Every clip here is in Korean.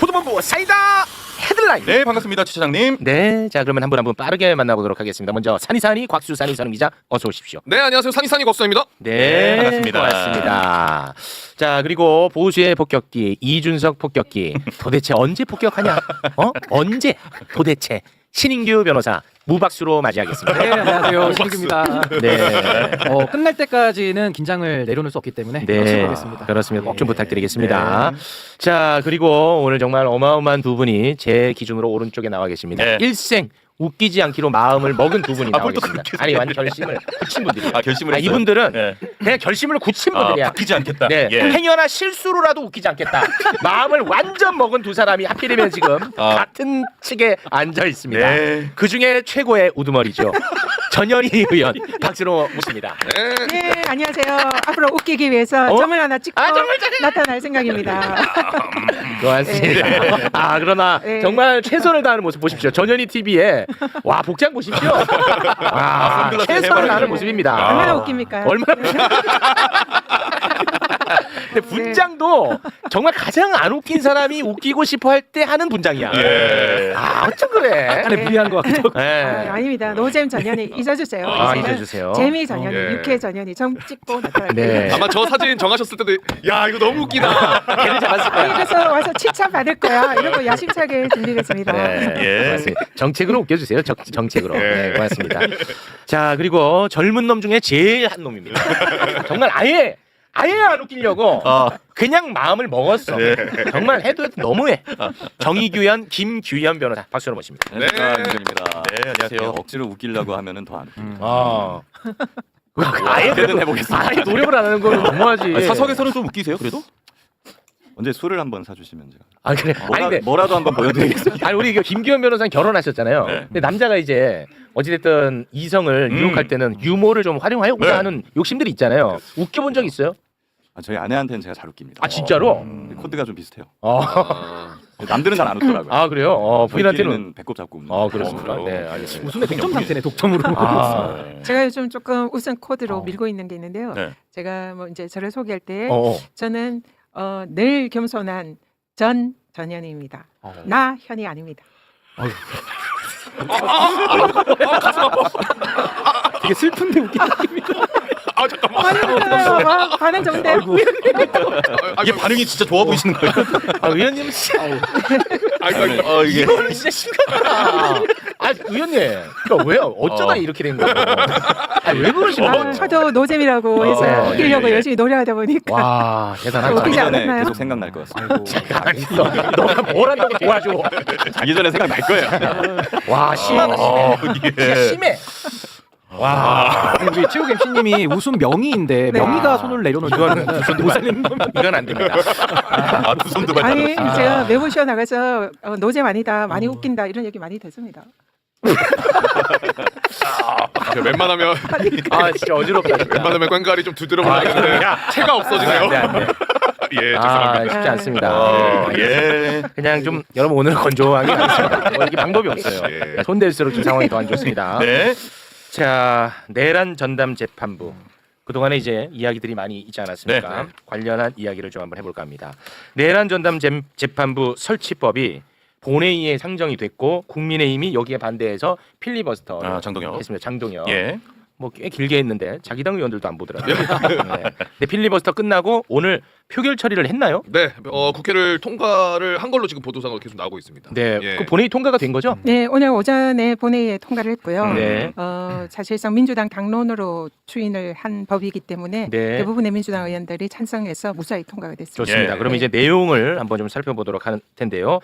보도본부 사이다 헤드라인. 네 반갑습니다 최 차장님. 네, 자 그러면 한 분 한 분 빠르게 만나보도록 하겠습니다. 먼저 산이산이 곽수 산이 선임 기자 어서 오십시오. 네 안녕하세요 산이산이 곽수입니다. 네, 반갑습니다. 고맙습니다. 자 그리고 보수의 폭격기 이준석 폭격기 도대체 언제 폭격하냐? 어? 언제? 도대체 신인규 변호사 무박수로 맞이하겠습니다. 네, 안녕하세요. 신규입니다. 네. 어, 끝날 때까지는 긴장을 내려놓을 수 없기 때문에 열심히 네, 하겠습니다. 그렇습니다. 꼭좀 예. 부탁드리겠습니다. 자, 그리고 오늘 정말 어마어마한 두 분이 제 기준으로 오른쪽에 나와 계십니다. 네. 일생 웃기지 않기로 마음을 먹은 두 분이 아. 그렇게 아니, 완전 결심을 굳힌 분들이에요. 아 결심을 아, 했어요? 이분들은 네. 그냥 결심을 굳힌 아, 분들이야. 바뀌지 않겠다. 네, 예. 행여나 실수로라도 웃기지 않겠다. 마음을 완전 먹은 두 사람이 하필이면 지금 아. 같은 측에 앉아 있습니다. 네. 그 중에 최고의 우두머리죠. 전현희 의원 박수로 모십니다. 네. 네, 안녕하세요. 앞으로 웃기기 위해서 어? 점을 하나 찍고 아, 점을 찍- 나타날 생각입니다. 고맙습니다. 아 그러나 네. 정말 최선을 다하는 모습 보십시오. 전현희 TV에 와 복장 보십시오. 와 선글라스 최선을 해버리네. 다하는 모습입니다. 얼마나 아. 웃깁니까? 얼마나 근데 분장도 정말 가장 안 웃긴 사람이 웃기고 싶어 할 때 하는 분장이야. 예. 아 어쩜 그래? 약간의 무리한 것 같기도 하고. 아, 네. 아닙니다. 노잼 전현이 잊어주세요. 아 이제는 잊어주세요. 재미 전현이, 예. 유쾌 전현이 점 찍고 나타날 네. 아마 저 사진 정하셨을 때도 야 이거 너무 웃기다. 걔를 잡았을 거야. 그래서 와서 칭찬 받을 거야. 이러고 야심차게 준비했습니다. 네, 예. 고맙습니다. 정책으로 웃겨주세요. 정, 정책으로. 예. 네, 고맙습니다. 자 그리고 젊은 놈 중에 제일 한 놈입니다. 정말 아예 아예 안 웃기려고 아, 그냥 마음을 먹었어. 네. 정말 해도 해도 너무해. 정의규현 김규현 변호사 박수로 모십니다. 네. 안녕하십니까 김준입니다. 네, 안녕하세요. 억지로 웃기려고 하면은 더안 웃깁니다. 아. 아예 그래도 해보겠습니다. 아예 노력을 안 하는 건 너무하지. 아, 사석에서는 좀 웃기세요 그래도? 언제 술을 한번 사주시면 제가 아 그래. 아니 뭐라, 근데 뭐라도 한번 보여드리겠습니다. 아니 우리 이거 김규현 변호사는 결혼하셨잖아요. 네. 근데 남자가 이제 어찌됐든 이성을 음. 유혹할 때는 유머를 좀 활용하고자 네. 하는 욕심들이 있잖아요. 웃겨본 적 있어요? 아, 저희 아내한테는 제가 잘 웃깁니다. 아 진짜로? 근데 코드가 좀 비슷해요. 어. 남들은 잘 안 웃더라고요. 아 그래요? 어 부인한테는 저희끼리는 배꼽 잡고 웃는. 아 그렇습니까? 어, 네 알겠습니다. 웃음의 독점 상태네, 독점으로. 아, 제가 요즘 조금 웃음 코드로 어. 밀고 있는 게 있는데요. 네. 제가 뭐 이제 저를 소개할 때 어. 저는 어, 늘 겸손한 전 전현희입니다. 어. 나 현이 아닙니다. 되게 슬픈데 웃긴 아 잠깐만. 반응 어, 반응 좋은데. 이게 반응이 진짜 좋아 보이시는 거예요? 아 의원님 진짜 아 이거 어 이게 진짜 심각하다. 아 의원님, 그러니까 왜 어쩌다 어. 이렇게 된 거예요? 아 왜 그러신 아, 거예요? 저도 노잼이라고 해서 어, 웃기려고 예, 예. 열심히 노력하다 보니까 와 대단하다. 자기 전에 않았나요? 계속 생각날 것 같습니다. 있어. 너가 뭘 한다고 도와줘. 자기 전에 생각날 거예요. 와 심하다 어, 심해. 진짜 심해. 와 우리 최욱 MC님이 웃음 명의인데 네. 명의가 손을 내려놓는 못 살리는 이건 안 됩니다. 아, 두 손도 발 아니 아. 제가 매부쇼 나가서 어, 노잼 아니다 많이 웃긴다 이런 얘기 많이 듣습니다. 아, 웬만하면 아 진짜 어지럽다. 진짜. 웬만하면 꽹가리 좀 두드려 아, 보려는데 야. 체가 없어지네요. 안 돼. 예아 죄송합니다. 쉽지 않습니다. 어, 네. 예. 그냥 좀 여러분 오늘 건조하게. 뭐 이게 방법이 없어요. 예. 손댈수록 좀 상황이 더 안 좋습니다. 네. 자 내란 전담 재판부 그동안에 이제 이야기들이 많이 있지 않았습니까? 네, 네. 관련한 이야기를 좀 한번 해볼까 합니다. 내란 전담 재- 재판부 설치법이 본회의에 상정이 됐고 국민의힘이 여기에 반대해서 필리버스터 아, 장동혁. 했습니다. 장동혁 예. 뭐 꽤 길게 했는데 자기 당 의원들도 안 보더라고요. 네. 근데 필리버스터 끝나고 오늘 표결 처리를 했나요? 네, 어, 국회를 통과를 한 걸로 지금 보도상으로 계속 나오고 있습니다. 네, 예. 그 본회의 통과가 된 거죠? 네 오늘 오전에 본회의에 통과를 했고요. 네. 어, 사실상 민주당 당론으로 추인을 한 법이기 때문에 네. 대부분의 민주당 의원들이 찬성해서 무사히 통과가 됐습니다. 좋습니다. 예. 그럼 이제 내용을 한번 좀 살펴보도록 할 텐데요.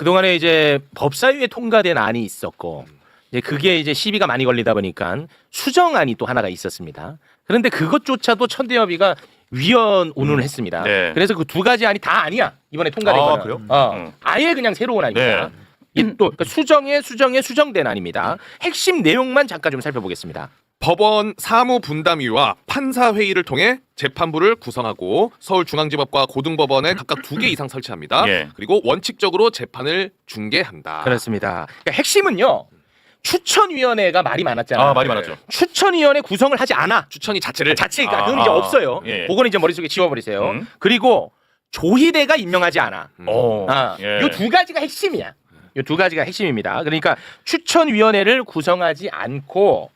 그동안에 이제 법사위에 통과된 안이 있었고 이제 그게 이제 시비가 많이 걸리다 보니까 수정안이 또 하나가 있었습니다. 그런데 그것조차도 천대협의가 위원 운운을 했습니다. 네. 그래서 그 두 가지 안이 다 아니야 이번에 통과된 아, 거는. 그래요? 어, 음. 아예 그냥 새로운 안입니다. 네. 이또 그러니까 수정에 수정에 수정된 안입니다. 핵심 내용만 잠깐 좀 살펴보겠습니다. 법원 사무분담위와 판사회의를 통해 재판부를 구성하고 서울중앙지법과 고등법원에 각각 두 개 이상 설치합니다. 예. 그리고 원칙적으로 재판을 중개한다. 그렇습니다. 그러니까 핵심은요. 추천위원회가 말이 많았잖아요. 아, 말이 많았죠. 추천위원회 구성을 하지 않아. 추천이 자체를 자체가 아, 그건 이제 아, 없어요. 예. 그거는 이제 머릿속에 지워버리세요. 음. 그리고 조희대가 임명하지 않아. 음. 어. 아, 예. 요두 가지가 핵심이야. 요 두 가지가 핵심입니다. 그러니까 추천위원회를 구성하지 않고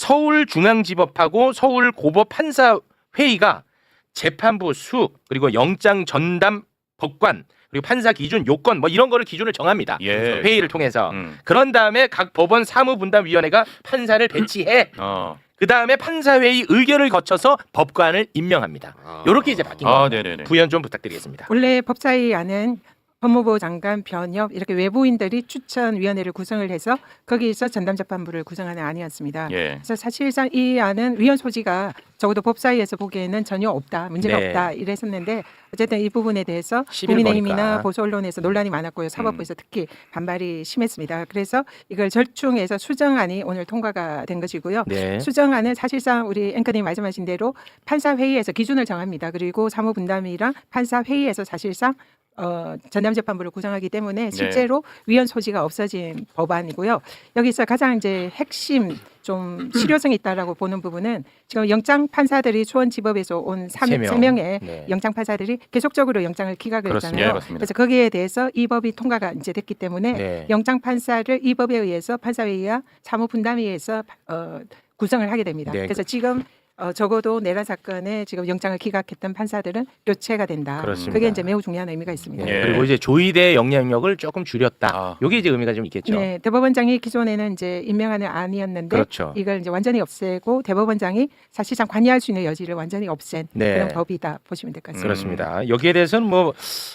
서울중앙지법하고 서울고법 판사 회의가 재판부 수 그리고 영장 전담 법관 그리고 판사 기준 요건 뭐 이런 거를 기준을 정합니다. 예. 회의를 통해서 음. 그런 다음에 각 법원 사무분담위원회가 판사를 배치해 어. 그 다음에 판사회의 의결을 거쳐서 법관을 임명합니다. 아. 요렇게 이제 바뀐 아, 겁니다. 네네네. 부연 좀 부탁드리겠습니다. 원래 법사위 안은 법무부 장관, 변협 이렇게 외부인들이 추천위원회를 구성을 해서 거기서 전담재판부를 구성하는 안이었습니다. 예. 그래서 사실상 이 안은 위헌 소지가 적어도 법사위에서 보기에는 전혀 없다, 문제가 네. 없다 이랬었는데 어쨌든 이 부분에 대해서 11 국민의힘이나. 보수 언론에서 논란이 많았고요, 음. 사법부에서 특히 반발이 심했습니다. 그래서 이걸 절충해서 수정안이 오늘 통과가 된 것이고요. 네. 수정안은 사실상 우리 앵커님 말씀하신 대로 판사 회의에서 기준을 정합니다. 그리고 사무 분담이랑 판사 회의에서 사실상 어, 전담 재판부를 구성하기 때문에 실제로 위헌 소지가 없어진 법안이고요. 여기서 가장 이제 핵심 좀 실효성이 있다라고 보는 부분은 지금 영장 판사들이 수원지법에서 온 세 3, 명. 세명의 네. 영장 판사들이 계속적으로 영장을 기각을 그렇습니다. 했잖아요. 예, 맞습니다. 그래서 거기에 대해서 이 법이 통과가 이제 됐기 때문에 네. 영장 판사를 이 법에 의해서 판사회의와 사무분담위에서 어, 구성을 하게 됩니다. 네. 그래서 지금 어, 적어도 내란 사건에 지금 영장을 기각했던 판사들은 교체가 된다. 그렇습니다. 그게 이제 매우 중요한 의미가 있습니다. 네. 예. 그리고 이제 조의대 영향력을 조금 줄였다. 아. 요게 이제 의미가 좀 있겠죠. 네, 대법원장이 기존에는 이제 임명하는 안이었는데 그렇죠. 이걸 이제 완전히 없애고 대법원장이 사실상 관여할 수 있는 여지를 완전히 없앤 네. 그런 법이다 보시면 될 것 같습니다. 그렇습니다. 여기에 대해서는 뭐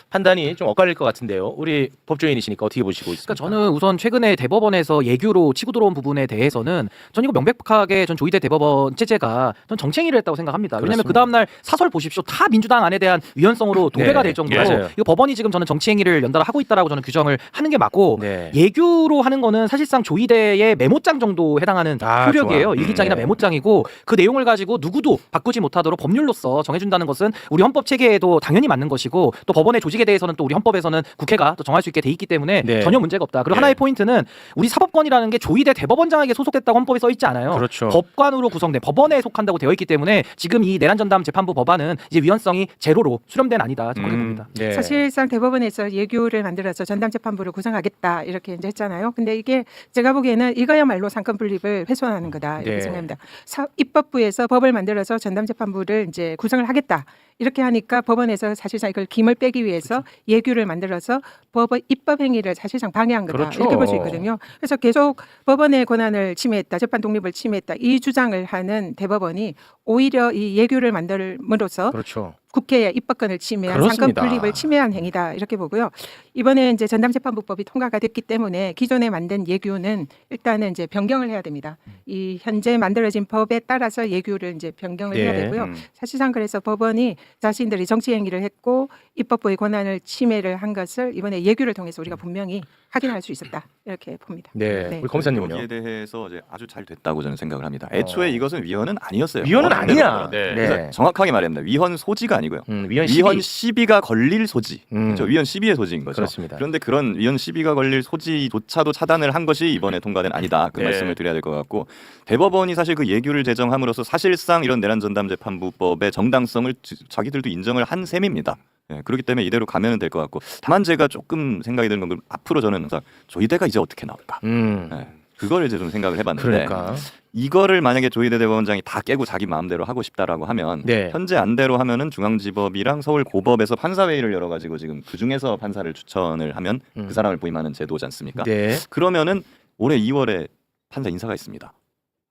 판단이 좀 엇갈릴 것 같은데요. 우리 법조인이시니까 어떻게 보시고 있습니까? 그러니까 저는 우선 최근에 대법원에서 예규로 치고 들어온 부분에 대해서는 전 이거 명백하게 전 조희대 대법원 체제가 전 정책일을 했다고 생각합니다. 왜냐하면. 그 다음 날 사설 보십시오. 다 민주당 안에 대한 위헌성으로 도배가 네, 될 정도로 맞아요. 이거 법원이 지금 저는 정치 행위를 연달아 하고 있다라고 저는 규정을 하는 게 맞고 네. 예규로 하는 거는 사실상 조희대의 메모장 정도 해당하는 아, 효력이에요. 좋아. 일기장이나 네. 메모장이고 그 내용을 가지고 누구도 바꾸지 못하도록 법률로서 정해준다는 것은 우리 헌법 체계에도 당연히 맞는 것이고 또 법원의 조직에 대해서는 또 우리 헌법에서는 국회가 또 정할 수 있게 돼 있기 때문에 네. 전혀 문제가 없다. 그리고 네. 하나의 포인트는 우리 사법권이라는 게 조희대 대법원장에게 소속됐다고 헌법에 써 있지 않아요. 그렇죠. 법관으로 구성된 법원에 속한다고 되어 있기 때문에 지금 이 내란 전담 재판부 법안은 이제 위헌성이 제로로 수렴된 아니다. 저는 그렇게 음. 봅니다. 네. 사실상 대법원에서 예규를 만들어서 전담 재판부를 구성하겠다 이렇게 이제 했잖아요. 근데 이게 제가 보기에는 이거야말로 상권 분립을 훼손하는 거다 이렇게 네. 생각합니다. 사, 입법부에서 법을 만들어서 전담 재판부를 이제 구성을 하겠다 이렇게 하니까 법원에서 사실상 이걸 김을 빼기 위해서 예규를 만들어서 법의 입법 행위를 사실상 방해한 거다 그렇죠. 이렇게 볼 수 있거든요. 그래서 계속 법원의 권한을 침해했다, 재판 독립을 침해했다 이 주장을 하는 대법원이 오히려 이 예규를 만들므로써 그렇죠. 국회의 입법권을 침해한 그렇습니다. 상권 분립을 침해한 행위다 이렇게 보고요. 이번에 이제 전담재판부법이 통과가 됐기 때문에 기존에 만든 예규는 일단은 이제 변경을 해야 됩니다. 이 현재 만들어진 법에 따라서 예규를 이제 변경을 해야 네. 되고요. 음. 사실상 그래서 법원이 자신들이 정치 행위를 했고 입법부의 권한을 침해를 한 것을 이번에 예규를 통해서 우리가 분명히 확인할 수 있었다 이렇게 봅니다. 네. 네. 우리 검사님은요? 여기에 대해서 이제 아주 잘 됐다고 저는 생각을 합니다. 애초에 어. 이것은 위헌은 아니었어요. 위헌은 어, 아니야. 네. 그래서 정확하게 말합니다. 위헌 소지가 아니고요. 음, 위헌 위헌 시비. 시비가 걸릴 소지. 음. 그렇죠. 위헌 시비의 소지인 거죠. 그렇습니다. 그런데 그런 위헌 시비가 걸릴 소지조차도 차단을 한 것이 이번에 통과된 아니다. 그 네. 말씀을 드려야 될 것 같고 대법원이 사실 그 예규를 제정함으로써 사실상 이런 내란 전담 재판부법의 정당성을 지- 자기들도 인정을 한 셈입니다. 예, 그렇기 때문에 이대로 가면 될 것 같고 다만 제가 조금 생각이 드는 건 앞으로 저는 항상 조희대가 이제 어떻게 나올까? 음. 예, 그걸 이제 좀 생각을 해봤는데 그러니까. 이거를 만약에 조희대 대법원장이 다 깨고 자기 마음대로 하고 싶다라고 하면 네. 현재 안대로 하면은 중앙지법이랑 서울고법에서 판사회의를 열어가지고 지금 그 중에서 판사를 추천을 하면 음. 그 사람을 부임하는 제도지 않습니까? 네. 그러면은 올해 2월에 판사 인사가 있습니다.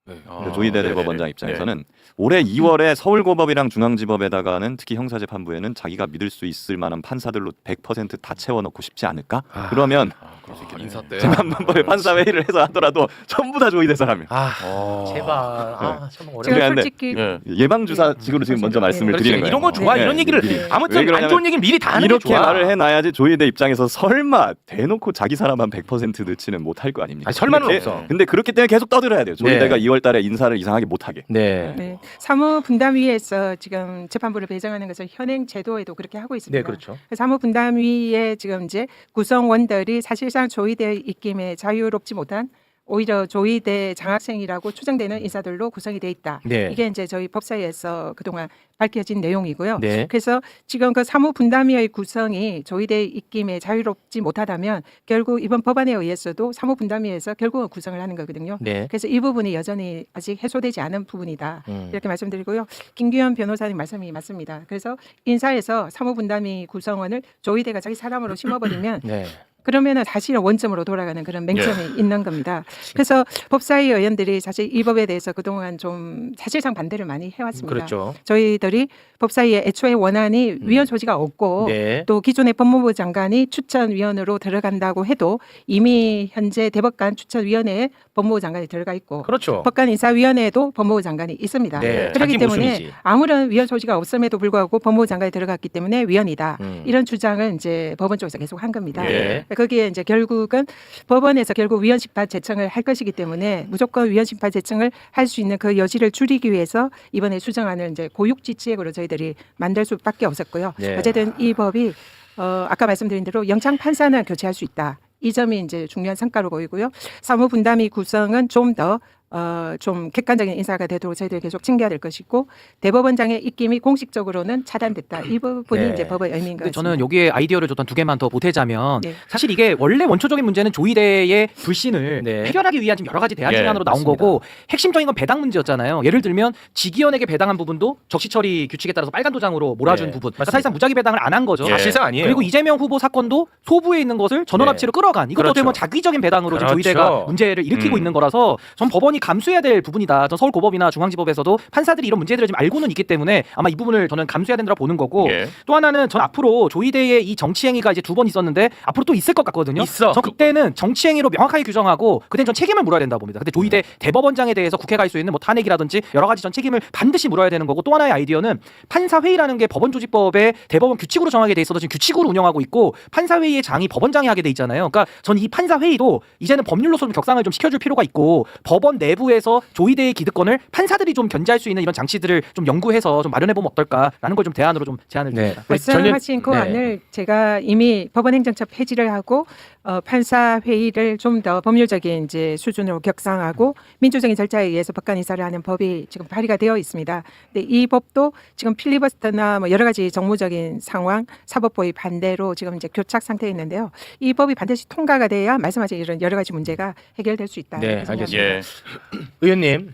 네. 아, 조희대 네네네. 대법원장 입장에서는 올해 2월에 서울고법이랑 중앙지법에다가는 특히 형사재판부에는 자기가 믿을 수 있을 만한 판사들로 100%다 채워넣고 싶지 않을까? 아. 그러면 아, 그럴 수 아, 있겠네. 인사 때 재판부의 판사 회의를 해서 하더라도 전부 다 조희대 사람이에요. 아, 어. 제발. 아, 참 어려워. 제가 그런데- 솔직히 예. 예방 주사식으로 지금 먼저 말씀을 그렇지. 드리는 거예요. 이런 거 좋아. 네, 이런 얘기를 미리. 아무튼 왜안 그러냐면 좋은 얘기는 미리 다 하는 게 이렇게 좋아. 말을 해놔야지 조희대 입장에서 설마 대놓고 자기 사람만 100% 넣지는 못할 거 아닙니까? 아니, 설마는 근데 없어. 근데 그렇기 때문에 계속 떠들어야 돼요. 조희대가 네. 2월달에 인사를 이상하게 못하게. 네. 네, 사무분담위에서 지금 재판부를 배정하는 것을 현행 제도에도 그렇게 하고 있습니다. 네, 그렇죠. 사무분담위의 지금 이제 구성원들이 사실 상 조의대 입김에 자유롭지 못한 오히려 조의대 장학생이라고 추정되는 인사들로 구성이 돼 있다. 네. 이게 이제 저희 법사위에서 그동안 밝혀진 내용이고요. 네. 그래서 지금 그 사무 분담위의 구성이 조의대 입김에 자유롭지 못하다면 결국 이번 법안에 의해서도 사무 분담위에서 결국은 구성을 하는 거거든요. 네. 그래서 이 부분이 여전히 아직 해소되지 않은 부분이다. 음. 이렇게 말씀드리고요. 김규현 변호사님 말씀이 맞습니다. 그래서 인사에서 사무 분담위 구성원을 조의대가 자기 사람으로 심어버리면 네. 그러면은 사실은 원점으로 돌아가는 그런 맹점이 있는 겁니다. 그래서 법사위 의원들이 사실 이 법에 대해서 그동안 좀 사실상 반대를 많이 해왔습니다. 그렇죠. 저희들이 법사위의 애초에 원안이 위원 소지가 없고 네. 또 기존의 법무부 장관이 추천위원으로 들어간다고 해도 이미 현재 대법관 추천위원회에 법무부 장관이 들어가 있고 그렇죠. 법관 인사위원회에도 법무부 장관이 있습니다. 네. 그렇기 때문에 모순이지. 아무런 위원 소지가 없음에도 불구하고 법무부 장관이 들어갔기 때문에 위원이다. 음. 이런 주장을 이제 법원 쪽에서 계속 한 겁니다. 예. 거기에 이제 결국은 법원에서 결국 위원 심판 제청을 할 것이기 때문에 무조건 위원 심판 제청을 할 수 있는 그 여지를 줄이기 위해서 이번에 수정안을 이제 고육지치액으로 저희들이 만들 수밖에 없었고요. 네. 어쨌든 이 법이 어, 아까 말씀드린 대로 영장 판사는 교체할 수 있다. 이 점이 이제 중요한 성과로 보이고요. 사무 분담이 구성은 좀 더 어, 좀 객관적인 인사가 되도록 저희들이 계속 챙겨야 될 것이고 대법원장의 입김이 공식적으로는 차단됐다. 이 부분이 네. 이제 법의 의미인 것 근데 같습니다. 저는 여기에 아이디어를 줬던 두 개만 더 보태자면 네. 사실 이게 원래 원초적인 문제는 조의대의 불신을 네. 해결하기 위한 지금 여러 가지 대안 예, 방안으로 나온 맞습니다. 거고 핵심적인 건 배당 문제였잖아요. 예를 들면 직위원에게 배당한 부분도 적시 처리 규칙에 따라서 빨간 도장으로 몰아준 네, 부분. 그러니까 맞습니다. 사실상 무작위 배당을 안 한 거죠. 예. 사실상 아니에요. 그리고 이재명 후보 사건도 소부에 있는 것을 전원합치로 끌어간 이것도 그렇죠. 어떻게 보면 자기적인 배당으로 지금 그렇죠. 조의대가 문제를 일으키고 음. 있는 거라서 전 법원이 감수해야 될 부분이다. 전 서울 고법이나 중앙지법에서도 판사들이 이런 문제들을 지금 알고는 있기 때문에 아마 이 부분을 저는 감수해야 된다고 보는 거고 예. 또 하나는 전 앞으로 조의대의 이 정치 행위가 이제 두 번 있었는데 앞으로 또 있을 것 같거든요. 있어. 전 그때는 정치 행위로 명확하게 규정하고 그때는 전 책임을 물어야 된다고 봅니다. 근데 조의대 대법원장에 대해서 국회가 할수 있는 뭐 탄핵이라든지 여러 가지 전 책임을 반드시 물어야 되는 거고 또 하나의 아이디어는 판사 회의라는 게 법원 조직법에 대법원 규칙으로 정하게 돼 있어도 지금 규칙으로 운영하고 있고 판사 회의의 장이 법원장이 하게 돼 있잖아요. 그러니까 전 이 판사 회의도 이제는 법률로서 좀 격상을 좀 시켜줄 필요가 있고 법원 내 부에서 조의대의 기득권을 판사들이 좀 견제할 수 있는 이런 장치들을 좀 연구해서 좀 마련해 보면 어떨까라는 걸 좀 대안으로 좀 제안을 네. 드립니다. 말씀하신 그 네. 안을 제가 이미 법원행정처 폐지를 하고 어, 판사 회의를 좀 더 법률적인 이제 수준으로 격상하고 민주적인 절차에 의해서 법관 인사를 하는 법이 지금 발의가 되어 있습니다. 근데 이 법도 지금 필리버스터나 뭐 여러 가지 정무적인 상황, 사법부의 반대로 지금 이제 교착 상태에 있는데요. 이 법이 반드시 통과가 돼야 말씀하신 이런 여러 가지 문제가 해결될 수 있다. 네, 이렇게 생각합니다. 예. 의원님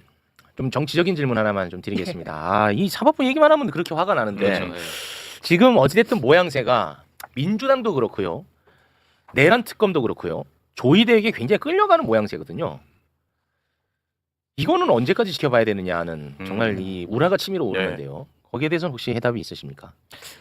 좀 정치적인 질문 하나만 좀 드리겠습니다. 아, 이 사법부 얘기만 하면 그렇게 화가 나는데 그렇죠. 예. 지금 어찌됐든 모양새가 민주당도 그렇고요. 내란 특검도 그렇고요. 조이대에게 굉장히 끌려가는 모양새거든요. 이거는 언제까지 지켜봐야 되느냐는 정말 음. 이 우라가 치밀어 네. 오르는데요. 거기에 대해서는 혹시 해답이 있으십니까?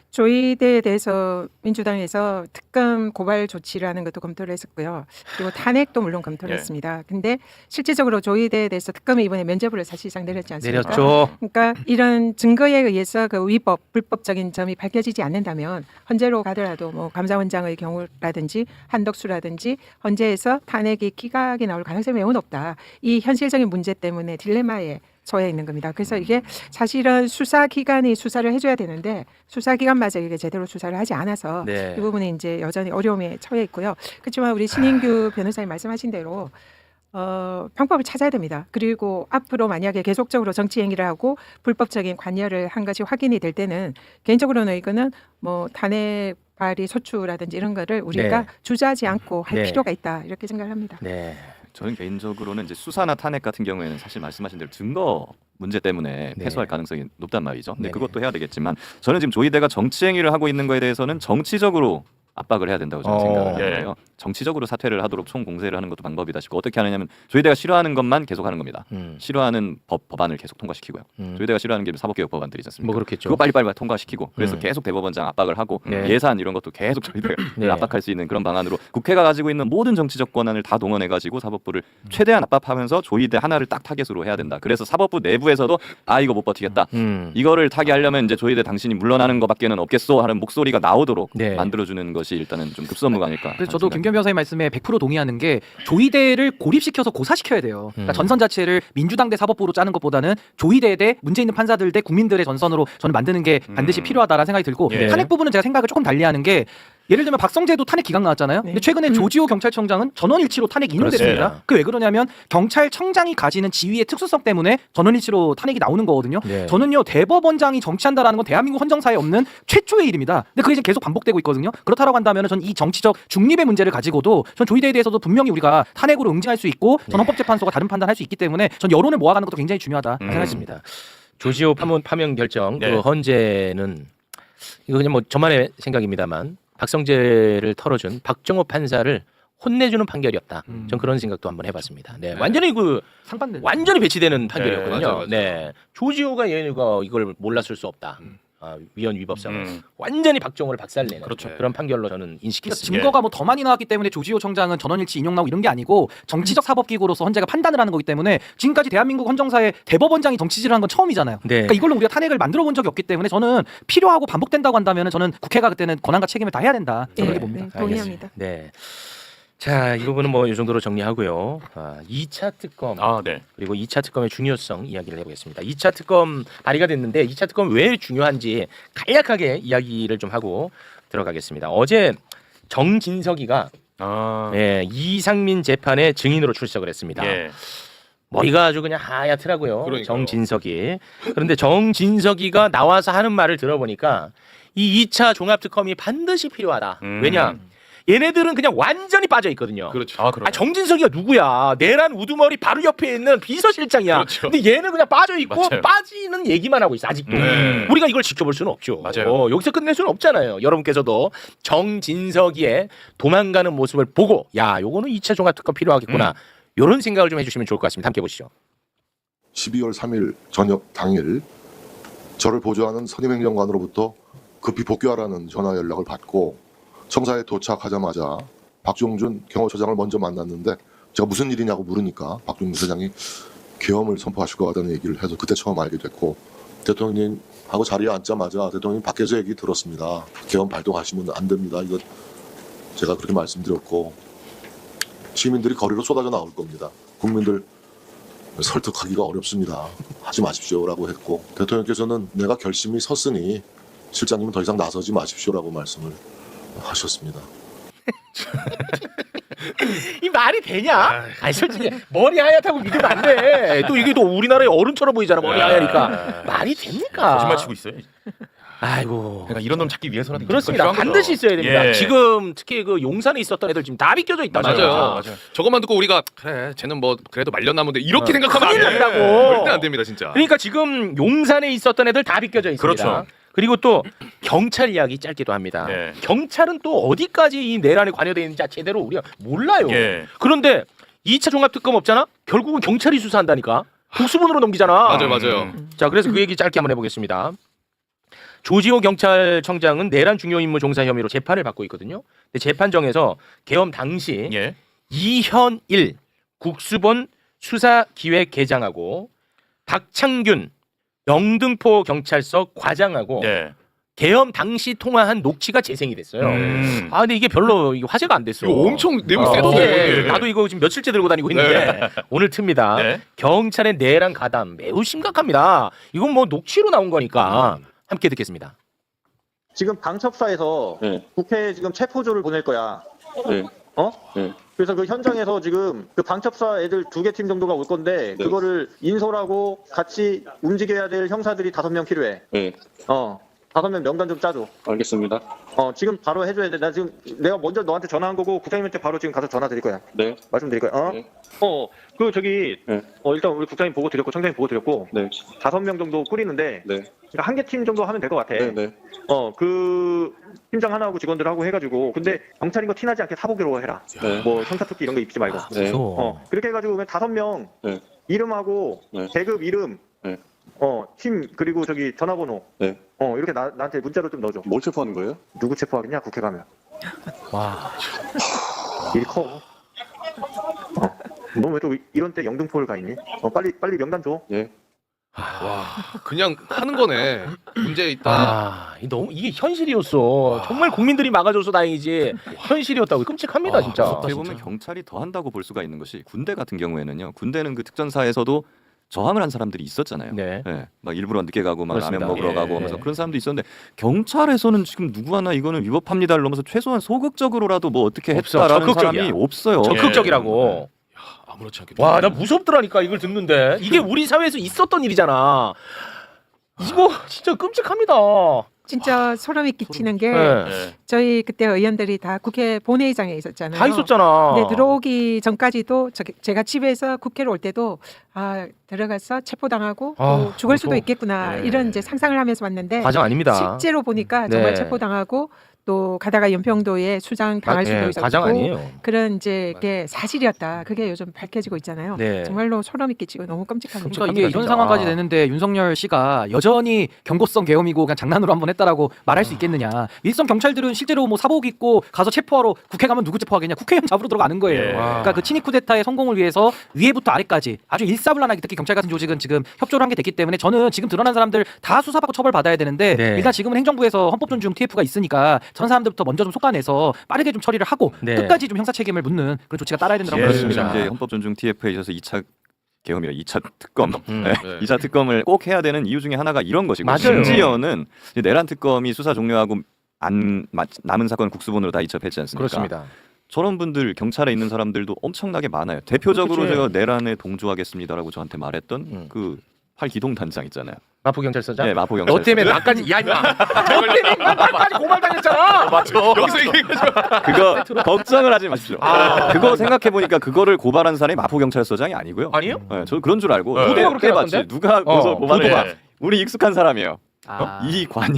조의대에 대해서 민주당에서 특검 고발 조치를 하는 것도 검토를 했었고요. 그리고 탄핵도 물론 검토를 예. 했습니다. 근데 실질적으로 조의대에 대해서 특검이 이번에 면죄부를 사실상 내렸지 않습니까? 내렸죠. 그러니까 이런 증거에 의해서 그 위법 불법적인 점이 밝혀지지 않는다면 헌재로 가더라도 뭐 감사원장의 경우라든지 한덕수라든지 헌재에서 탄핵이 기각이 나올 가능성이 매우 높다. 이 현실적인 문제 때문에 딜레마에 처해 있는 겁니다. 그래서 이게 사실은 수사 기관이 수사를 해줘야 되는데 수사 기관마저 이게 제대로 수사를 하지 않아서 네. 이 부분이 이제 여전히 어려움에 처해 있고요. 그렇지만 우리 신인규 변호사님 말씀하신 대로 어, 방법을 찾아야 됩니다. 그리고 앞으로 만약에 계속적으로 정치 행위를 하고 불법적인 관여를 한 것이 확인이 될 때는 개인적으로는 이거는 뭐 탄핵 발의 소추라든지 이런 거를 우리가 네. 주저하지 않고 할 네. 필요가 있다 이렇게 생각을 합니다. 네. 저는 개인적으로는 이제 수사나 탄핵 같은 경우에는 사실 말씀하신 대로 증거 문제 때문에 네. 패소할 가능성이 높단 말이죠. 근데 네네. 그것도 해야 되겠지만 저는 지금 조희대가 정치 행위를 하고 있는 거에 대해서는 정치적으로 압박을 해야 된다고 저는 어. 생각을 예. 하는데요. 정치적으로 사퇴를 하도록 총 공세를 하는 것도 방법이다 싶고 어떻게 하느냐면 조희대가 싫어하는 것만 계속 하는 겁니다. 음. 싫어하는 법 법안을 계속 통과시키고요. 음. 조희대가 싫어하는 게 사법개혁 법안들이 있지 않습니까? 뭐 그렇겠죠. 그거 빨리빨리 통과시키고 그래서 음. 계속 대법원장 압박을 하고 네. 예산 이런 것도 계속 저희들 네. 압박할 수 있는 그런 방안으로 국회가 가지고 있는 모든 정치적 권한을 다 동원해 가지고 사법부를 최대한 압박하면서 조의대 하나를 딱 타겟으로 해야 된다. 그래서 사법부 내부에서도 아 이거 못 버티겠다. 음. 이거를 타개하려면 이제 조의대 당신이 물러나는 것밖에는 없겠소 하는 목소리가 나오도록 네. 만들어주는 것이 일단은 좀 급선무가 아닐까. 그래서 저도 김경 변호사님 말씀에 100% 동의하는 게 조의대를 고립시켜서 고사시켜야 돼요. 그러니까 음. 전선 자체를 민주당 대 사법부로 짜는 것보다는 조의대 대 문제 있는 판사들 대 국민들의 전선으로 저는 만드는 게 반드시 음. 필요하다라는 생각이 들고 예. 탄핵 부분은 제가 생각을 조금 달리하는 게 예를 들면 박성재도 탄핵 기각 나왔잖아요. 근데 네. 최근에 음. 조지호 경찰청장은 전원일치로 탄핵 인용됐습니다. 그 왜 그러냐면 경찰청장이 가지는 지위의 특수성 때문에 전원일치로 탄핵이 나오는 거거든요. 네. 저는요 대법원장이 정치한다라는 건 대한민국 헌정사에 없는 최초의 일입니다. 근데 그게 지금 계속 반복되고 있거든요. 그렇다라고 한다면 전 이 정치적 중립의 문제를 가지고도 전 조희대에 대해서도 분명히 우리가 탄핵으로 응징할 수 있고 전 헌법재판소가 다른 판단할 수 있기 때문에 전 여론을 모아가는 것도 굉장히 중요하다 음. 생각했습니다. 조지호 파면, 파면 결정 네. 그 헌재는 이거 그냥 뭐 저만의 생각입니다만 박성재를 털어준 박정호 판사를 혼내주는 판결이었다. 음. 전 그런 생각도 한번 해봤습니다. 네, 완전히 그 상반된. 완전히 배치되는 판결이었거든요. 맞아요, 맞아요. 네, 조지호가 얘가 이걸 몰랐을 수 없다. 아, 위헌 위법상 음. 완전히 박정호를 박살내는 그렇죠. 그런 판결로 저는 그러니까 인식했습니다. 증거가 뭐 더 많이 나왔기 때문에 조지호 청장은 전원일치 인용 나오고 이런 게 아니고 정치적 사법기구로서 헌재가 판단을 하는 거기 때문에 지금까지 대한민국 헌정사에 대법원장이 정치질을 한 건 처음이잖아요. 네. 그러니까 이걸로 우리가 탄핵을 만들어 본 적이 없기 때문에 저는 필요하고 반복된다고 한다면 저는 국회가 그때는 권한과 책임을 다 해야 된다. 저는 네, 그렇게 봅니다. 네, 동의합니다. 네. 자, 이 부분은 뭐 이 정도로 정리하고요. 아, 2차 특검 아, 네. 그리고 2차 특검의 중요성 이야기를 해보겠습니다. 2차 특검 발의가 됐는데 2차 특검 왜 중요한지 간략하게 이야기를 좀 하고 들어가겠습니다. 어제 정진석이가 아. 예, 이상민 재판에 증인으로 출석을 했습니다. 예. 머리가 아주 그냥 하얗더라고요. 그러니까요. 정진석이. 그런데 정진석이가 나와서 하는 말을 들어보니까 이 2차 종합특검이 반드시 필요하다. 음. 왜냐? 얘네들은 그냥 완전히 빠져 있거든요. 그렇죠. 아, 그렇죠. 아, 정진석이가 누구야? 내란 우두머리 바로 옆에 있는 비서실장이야. 그렇죠. 근데 얘는 그냥 빠져 있고 맞아요. 빠지는 얘기만 하고 있어 아직도. 음. 우리가 이걸 지켜볼 수는 없죠. 맞아요. 어, 여기서 끝낼 수는 없잖아요. 여러분께서도 정진석이의 도망가는 모습을 보고 야, 요거는 2차 종합 특검 필요하겠구나. 이런 생각을 좀 해주시면 좋을 것 같습니다. 함께 보시죠. 12월 3일 저녁 당일 저를 보조하는 선임행정관으로부터 급히 복귀하라는 전화 연락을 받고 청사에 도착하자마자 박종준 경호처장을 먼저 만났는데 제가 무슨 일이냐고 물으니까 박종준 처장이 계엄을 선포하실 것 같다는 얘기를 해서 그때 처음 알게 됐고 대통령님하고 자리에 앉자마자 대통령님 밖에서 얘기 들었습니다. 계엄 발동하시면 안 됩니다. 이거 제가 그렇게 말씀드렸고 시민들이 거리로 쏟아져 나올 겁니다. 국민들 설득하기가 어렵습니다. 하지 마십시오라고 했고 대통령께서는 내가 결심이 섰으니 실장님은 더 이상 나서지 마십시오라고 말씀을 하셨습니다. 이 말이 되냐? 아니 솔직히 머리 하얗다고 믿으면 안 돼. 또 이게 또 우리나라의 어른처럼 보이잖아 머리 하얘니까 말이 됩니까? 거짓말 치고 있어요. 아이고. 그러니까 이런 놈 찾기 위해서라도 그렇습니다. 필요한 거죠. 반드시 있어야 됩니다. 예. 지금 특히 그 용산에 있었던 애들 지금 다 비껴져 있단 맞아요. 맞아요. 저것만 듣고 우리가 그래 쟤는 뭐 그래도 말렸나본데 이렇게 어. 생각하면 큰일 안 돼. 난다고. 절대 안 됩니다 진짜. 그러니까 지금 용산에 있었던 애들 다 비껴져 있습니다. 그렇죠. 그리고 또 경찰 이야기 짧게도 합니다. 네. 경찰은 또 어디까지 이 내란에 관여되어 있는지 제대로 우리가 몰라요. 예. 그런데 2차 종합특검 없잖아? 결국은 경찰이 수사한다니까. 국수본으로 넘기잖아. 맞아요 맞아요. 음. 자, 그래서 그 얘기 짧게 한번 해보겠습니다. 조지호 경찰청장은 내란 중요 임무 종사 혐의로 재판을 받고 있거든요. 근데 재판정에서 계엄 당시 예. 이현일 국수본 수사기획 계장하고 박창균 영등포 경찰서 과장하고 네. 계엄 당시 통화한 녹취가 재생이 됐어요. 음. 아 근데 이게 별로 이게 화제가 안 됐어. 이거 엄청 내용 어, 세던데. 예, 이게. 나도 이거 지금 며칠째 들고 다니고 있는데 오늘 틉니다. 네. 경찰의 내란 가담 매우 심각합니다. 이건 뭐 녹취로 나온 거니까 함께 듣겠습니다. 지금 방첩사에서 네. 국회에 지금 체포조를 보낼 거야. 네. 어? 네. 그래서 그 현장에서 지금 그 방첩사 애들 두 개 팀 정도가 올 건데 네. 그거를 인솔하고 같이 움직여야 될 형사들이 다섯 명 필요해. 네, 어. 다섯 명 명단 좀 짜줘. 알겠습니다. 어, 지금 바로 해줘야 돼. 나 지금 내가 먼저 너한테 전화한 거고 국장님한테 바로 지금 가서 전화 드릴 거야. 네, 말씀드릴 거야. 어? 네. 어, 그 저기 네. 어 일단 우리 국장님 보고 드렸고 청장님 보고 드렸고 네, 다섯 명 정도 꾸리는데 네, 한개 팀 정도 하면 될 것 같아. 네, 네. 어, 그 팀장 하나하고 직원들하고 해가지고 근데 경찰인 거 티나지 않게 사복으로 해라. 네. 뭐 형사토끼 이런 거 입지 말고. 네. 어, 그렇게 해가지고 그냥 다섯 명 네. 이름하고 네. 계급 이름, 네. 어, 팀 그리고 저기 전화번호, 네. 어 이렇게 나, 나한테 문자로 좀 넣어줘. 뭘 체포하는 거예요? 누구 체포하겠냐 국회 가면. 와. 일이 커. 어. 너왜 또 이런 때 영등포를 가 있니? 어, 빨리 빨리 명단 줘. 예. 와 그냥 하는 거네. 문제 있다. 아, 이 너무 이게 현실이었어. 정말 국민들이 막아줘서 다행이지. 현실이었다고 끔찍합니다, 아, 진짜. 어떻게 보면 경찰이 더 한다고 볼 수가 있는 것이 군대 같은 경우에는요. 군대는 그 특전사에서도 저항을 한 사람들이 있었잖아요. 네. 예, 막 일부러 늦게 가고 막 그렇습니다. 라면 먹으러 예. 가고 하면서 예. 그런 사람도 있었는데 경찰에서는 지금 누구 하나 이거는 위법합니다를 넘어서 최소한 소극적으로라도 뭐 어떻게 없어. 했다라는 적극적이야. 사람이 없어요. 적극적이라고. 아무렇지 않게. 와, 나 무섭더라니까 이걸 듣는데 이게 우리 사회에서 있었던 일이잖아. 이거 진짜 끔찍합니다. 진짜 소름이 끼치는 게 네. 네. 저희 그때 의원들이 다 국회 본회의장에 있었잖아요. 다 있었잖아. 네, 들어오기 전까지도 저, 제가 집에서 국회로 올 때도 아 들어가서 체포당하고 또 아, 죽을 수도 무서워. 있겠구나 네. 이런 이제 상상을 하면서 왔는데 과정 아닙니다. 실제로 보니까 정말 네. 체포당하고 또 가다가 연평도에 수장 당할 수도 예, 있었고 과정 아니에요. 그런 이제 게 사실이었다. 그게 요즘 밝혀지고 있잖아요. 네. 정말로 소름이 끼치고 너무 끔찍합니다. 그러니까 끔찍합니다, 이게 이런 진짜. 상황까지 됐는데 윤석열 씨가 여전히 경고성 계엄이고 그냥 장난으로 한번 했다라고 말할 아. 수 있겠느냐? 일선 경찰들은 실제로 뭐 사복 입고 가서 체포하러 국회 가면 누구 체포하겠냐? 국회의원 잡으러 들어가는 거예요. 예. 그러니까 그 친위 쿠데타의 성공을 위해서 위에부터 아래까지 아주 일사불란하게 특히 경찰 같은 조직은 지금 협조를 한 게 됐기 때문에 저는 지금 드러난 사람들 다 수사받고 처벌 받아야 되는데 네. 일단 지금은 행정부에서 헌법 존중 TF가 있으니까 전 사람들부터 먼저 좀 속아내서 빠르게 좀 처리를 하고 네. 끝까지 좀 형사 책임을 묻는 그런 조치가 따라야 된다고 예. 그렇습니다. 이제 헌법 존중 TF에 있어서 2차 계엄이라 2차 특검, 음. 네. 네. 2차 특검을 꼭 해야 되는 이유 중에 하나가 이런 것이고 맞아요. 심지어는 이제 내란 특검이 수사 종료하고 안 마- 남은 사건 국수본으로 다 이첩했지 않습니까? 그렇습니다. 저런 분들 경찰에 있는 사람들도 엄청나게 많아요. 대표적으로 그치. 제가 내란에 동조하겠습니다라고 저한테 말했던 음. 그 팔기동 단장 있잖아요. 마포 경찰서장. 네, 마포 경찰. 너 때문에 나까지 야 임마. 너 때문에 나까지 고발당했잖아. 맞죠. 여기서 얘기해가지고 그거 걱정을 하지 마십시오. 그거 생각해 보니까 그거를 고발한 사람이 마포 경찰서장이 아니고요. 아니요? 네, 저 그런 줄 알고 네. 누가 보도가 그렇게. 나왔던데? 누가 고소 어, 고발을 보도가. 해. 우리 익숙한 사람이에요. 아. 이관영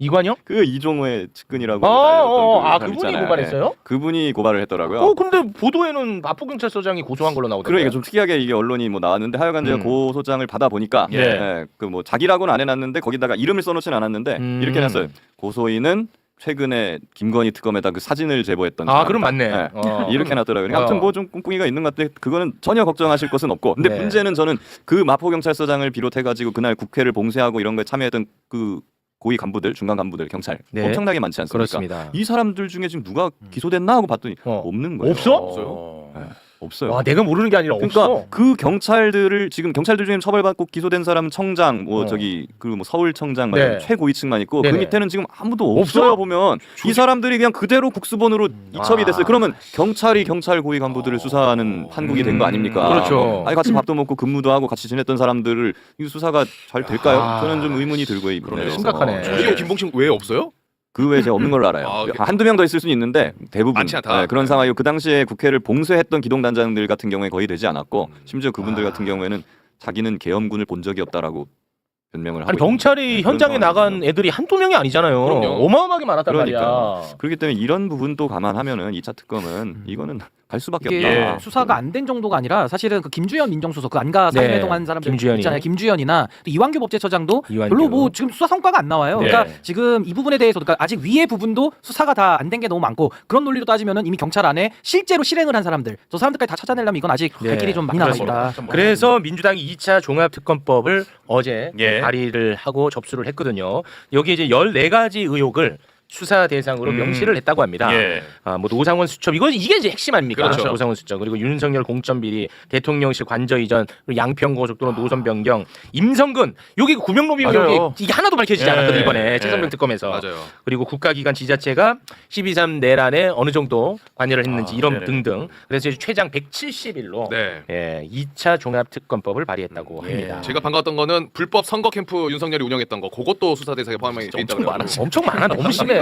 이관영? 그 이종호의 측근이라고 어, 알려졌던 어, 그아 그분이 있잖아요. 고발했어요? 네. 그분이 고발을 했더라고요. 어 근데 보도에는 마포 경찰서장이 고소한 걸로 나오던데. 그러니까 좀 특이하게 이게 언론이 뭐 나왔는데 하여간 제가 음. 고소장을 받아 보니까 예. 그뭐 자기라고는 안 해놨는데 거기다가 이름을 써놓지는 않았는데 음. 이렇게 해놨어요. 고소인은 최근에 김건희 특검에다 그 사진을 제보했던 아. 그럼 맞네. 네. 어. 이렇게 해놨더라고요. 어. 아무튼 뭐 좀 꿍꿍이가 있는 것 같은데 그거는 전혀 걱정하실 것은 없고 근데 네. 문제는 저는 그 마포 경찰서장을 비롯해가지고 그날 국회를 봉쇄하고 이런 거에 참여했던 그 고위 간부들, 중간 간부들, 경찰 네. 엄청나게 많지 않습니까? 그렇습니다. 이 사람들 중에 지금 누가 기소됐나 하고 봤더니 어. 없는 거예요. 없어? 없어요. 네, 없어요. 와 내가 모르는 게 아니라 그러니까 없어. 그 경찰들을 지금 경찰들 중에 처벌받고 기소된 사람은 청장, 뭐 어. 저기 그리고 뭐 서울청장 막 네. 최고위층만 있고 네네. 그 밑에는 지금 아무도 없어? 없어요 보면 이 사람들이 그냥 그대로 국수본으로 이첩이 아. 됐어요. 그러면 경찰이 경찰 고위 간부들을 수사하는 판국이 된 거 아닙니까? 그렇죠. 어, 아니 같이 밥도 먹고 근무도 하고 같이 지냈던 사람들을 이 수사가 잘 될까요? 아. 저는 좀 의문이 들고 있네요. 그러네요. 심각하네. 어, 조지호 김봉식 왜 없어요? 그 외에 제가 없는 걸로 알아요. 아, 오케이. 한두 명 더 있을 수는 있는데 대부분 많지 않다. 네, 그런 상황이고 그 당시에 국회를 봉쇄했던 기동단장들 같은 경우에 거의 되지 않았고 음. 심지어 그분들 아. 같은 경우에는 자기는 계엄군을 본 적이 없다라고 변명을 하고 아니 있는 경찰이 그런 현장에 나간 상황이거든요. 애들이 한두 명이 아니잖아요. 그럼요. 어마어마하게 많았단 그러니까. 말이야. 그렇기 때문에 이런 부분도 감안하면은 2차 특검은 음. 이거는 갈 수밖에 이게 없다. 예. 수사가 안 된 정도가 아니라 사실은 그 김주현 민정수석 그 안가 네. 살해동한 사람들 김주현이. 있잖아요. 김주현이나 또 이완규 법제처장도 이완규. 별로 뭐 지금 수사 성과가 안 나와요. 네. 그러니까 지금 이 부분에 대해서 그러니까 아직 위의 부분도 수사가 다 안 된 게 너무 많고 그런 논리로 따지면은 이미 경찰 안에 실제로 실행을 한 사람들 저 사람들까지 다 찾아내려면 이건 아직 네. 갈 길이 좀 많이 남아. 있다. 그래서 민주당이 2차 종합특검법을 어제 예. 발의를 하고 접수를 했거든요. 여기 이제 14가지 의혹을 수사 대상으로 음. 명시를 했다고 합니다. 예. 아, 뭐 노상원 수첩 이거 이게 이제 핵심 아닙니까? 그렇죠. 노상원 수첩 그리고 윤석열 공천 비리, 대통령실 관저 이전, 그리고 양평 고속도로 노선 변경, 임성근 여기 구명로비 맞아요. 여기 이게 하나도 밝혀지지 예. 않았거든 이번에 예. 최선병 특검에서 맞아요. 그리고 국가기관 지자체가 12.3 내란에 어느 정도 관여를 했는지 아, 이런 네네. 등등 그래서 이제 최장 170일로 네. 예, 2차 종합특검법을 발의했다고 예. 합니다. 제가 반가웠던 거는 불법 선거 캠프 윤석열이 운영했던 거 그것도 수사 대상에 포함이 돼 있다고 엄청 많아. 엄청 많아, 너무 심해.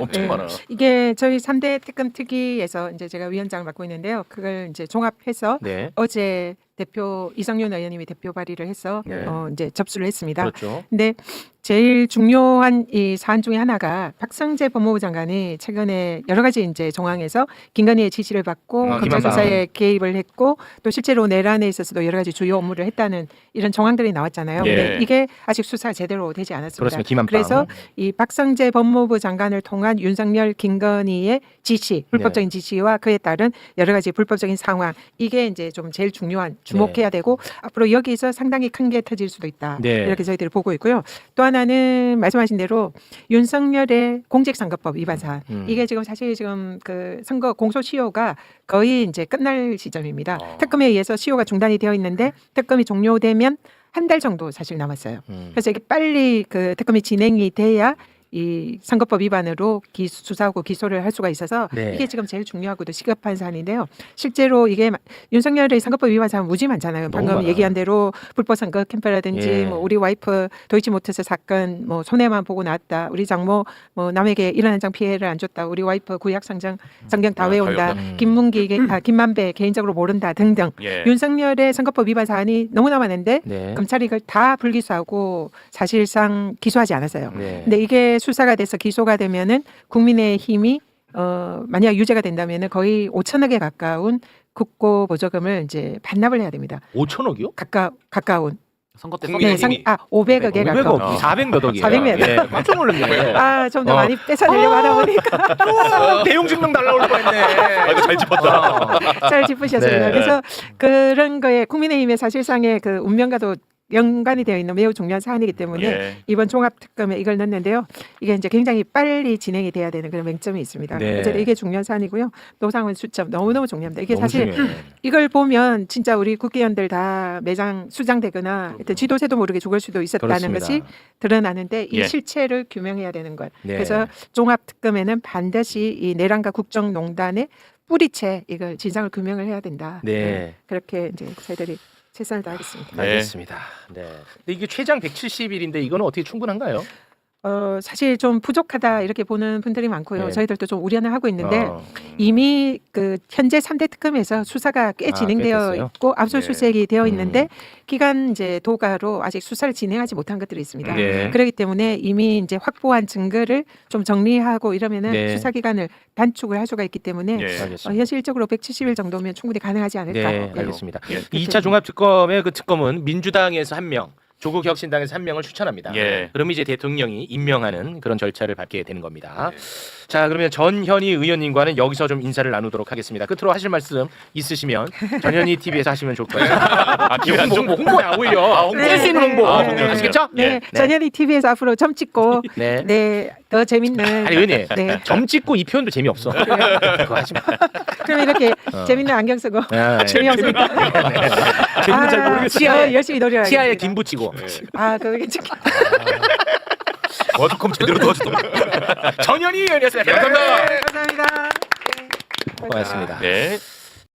엄청 네. 많아. 이게 저희 3대 특검 특위에서 이제 제가 위원장을 맡고 있는데요. 그걸 이제 종합해서 네, 어제 대표 이성윤 의원님이 대표 발의를 해서 네. 어, 이제 접수를 했습니다. 그렇죠. 근데 제일 중요한 이 사안 중에 하나가 박성재 법무부 장관이 최근에 여러 가지 이제 정황에서 김건희의 지시를 받고 아, 검찰. 수사에 개입을 했고 또 실제로 내란에 있어서도 여러 가지 주요 업무를 했다는 이런 정황들이 나왔잖아요. 예. 근데 이게 아직 수사 제대로 되지 않았습니다. 그렇습니다. 그래서 이 박성재 법무부 장관을 통한 윤석열 김건희의 지시, 불법적인 지시와 그에 따른 여러 가지 불법적인 상황 이게 이제 좀 제일 중요한 주목해야 되고 앞으로 여기서 상당히 큰 게 터질 수도 있다. 네. 이렇게 저희들이 보고 있고요. 또 하나는 말씀하신 대로 윤석열의 공직선거법 위반 사안 음. 이게 지금 사실 지금 그 선거 공소시효가 거의 이제 끝날 시점입니다. 어. 특검에 의해서 시효가 중단이 되어 있는데 특검이 종료되면 한 달 정도 사실 남았어요. 음. 그래서 이게 빨리 그 특검이 진행이 돼야 이 선거법 위반으로 기, 수사하고 기소를 할 수가 있어서 네. 이게 지금 제일 중요하고도 시급한 사안인데요. 실제로 이게 마- 윤석열의 선거법 위반 사안 무지 많잖아요. 방금 많아요. 얘기한 대로 불법 선거 캠페라든지 예. 뭐 우리 와이프 도이치모터스 사건 뭐 손해만 보고 나왔다. 우리 장모 뭐 남에게 이런 한장 피해를 안 줬다. 우리 와이프 구약 상장 성경 다 아, 외운다. 다 외운다. 김문기 개- 아, 김만배 개인적으로 모른다 등등. 예. 윤석열의 선거법 위반 사안이 너무나 많은데 네. 검찰이 이걸 다 불기소하고 사실상 기소하지 않았어요. 네. 근데 이게 수사가 돼서 기소가 되면은 국민의 힘이 어 만약 유죄가 된다면은 거의 5천억에 가까운 국고 보조금을 이제 반납을 해야 됩니다. 5천억이요? 가까 가까운 선거 때 국민의 네, 상, 힘이. 아 500억에 500억, 가까운. 어. 400몇 억이에요. 400 몇 억. 예, 깜짝 놀랐네. 아, 좀 더 어. 많이 뺏어내려고 하다 보니까 또 대용 증명 달라올 뻔했네. 아, 이거 잘 짚었다. 어. 잘 짚으셨습니다. 네. 그래서 그런 거에 국민의힘의 사실상의 그 운명과도 연관이 되어 있는 매우 중요한 사안이기 때문에 예. 이번 종합 특검에 이걸 넣는데요. 이게 이제 굉장히 빨리 진행이 돼야 되는 그런 맹점이 있습니다. 네. 어쨌든 이게 중요한 사안이고요. 노상훈 수첩 너무너무 중요합니다. 이게 너무 사실 중요해. 이걸 보면 진짜 우리 국회의원들 다 매장 수장되거나 하여튼 쥐도새도 모르게 죽을 수도 있었다는 그렇습니다. 것이 드러나는데 이 예. 실체를 규명해야 되는 것. 네. 그래서 종합 특검에는 반드시 이 내란과 국정농단의 뿌리채 이걸 진상을 규명을 해야 된다. 네. 그렇게 이제 저희들이 최선을 다하겠습니다. 네. 알겠습니다. 네. 근데 이게 최장 170일인데 이거는 어떻게 충분한가요? 어, 사실 좀 부족하다 이렇게 보는 분들이 많고요. 네. 저희들도 좀 우려는 하고 있는데 어. 이미 그 현재 3대 특검에서 수사가 꽤 아, 진행되어 꽤 됐어요? 있고 압수수색이 되어 음. 있는데 기간 이제 도가로 아직 수사를 진행하지 못한 것들이 있습니다. 네. 그렇기 때문에 이미 이제 확보한 증거를 좀 정리하고 이러면은 네. 수사 기간을 단축을 할 수가 있기 때문에 예. 알겠습니다. 어, 현실적으로 170일 정도면 충분히 가능하지 않을까. 네, 네. 알겠습니다. 예. 2차 종합특검의 그 특검은 민주당에서 한 명, 조국 혁신당에서 한 명을 추천합니다. 예. 그럼 이제 대통령이 임명하는 그런 절차를 밟게 되는 겁니다. 자, 그러면 전현희 의원님과는 여기서 좀 인사를 나누도록 하겠습니다. 끝으로 하실 말씀 있으시면 전현희 TV에서 하시면 좋을 거예요. 아, 기회 안 홍보, 좀. 홍보, 홍보야 오히려. 아, 홍보. 할수 있는 홍보. 아, 좋네요. 아시겠죠? 네, 예. 전현희 TV에서 앞으로 점 찍고 네. 네, 더 재밌는 아니 의원님, 네. 점 찍고 이 표현도 재미없어. 그거 하지 마. 그럼 이렇게 어. 재밌는 안경 쓰고 아, 네. 재미없으니까 재밌는 잘 아, 모르겠어요. 치아 열심히 노력하겠습니다. 치아에 김 붙이고. 아, 그게 참 워드컵 제대로 도와주더라. 전현희 의원이었습니다. 감사합니다. 감사합니다. 네. 고맙습니다. 네.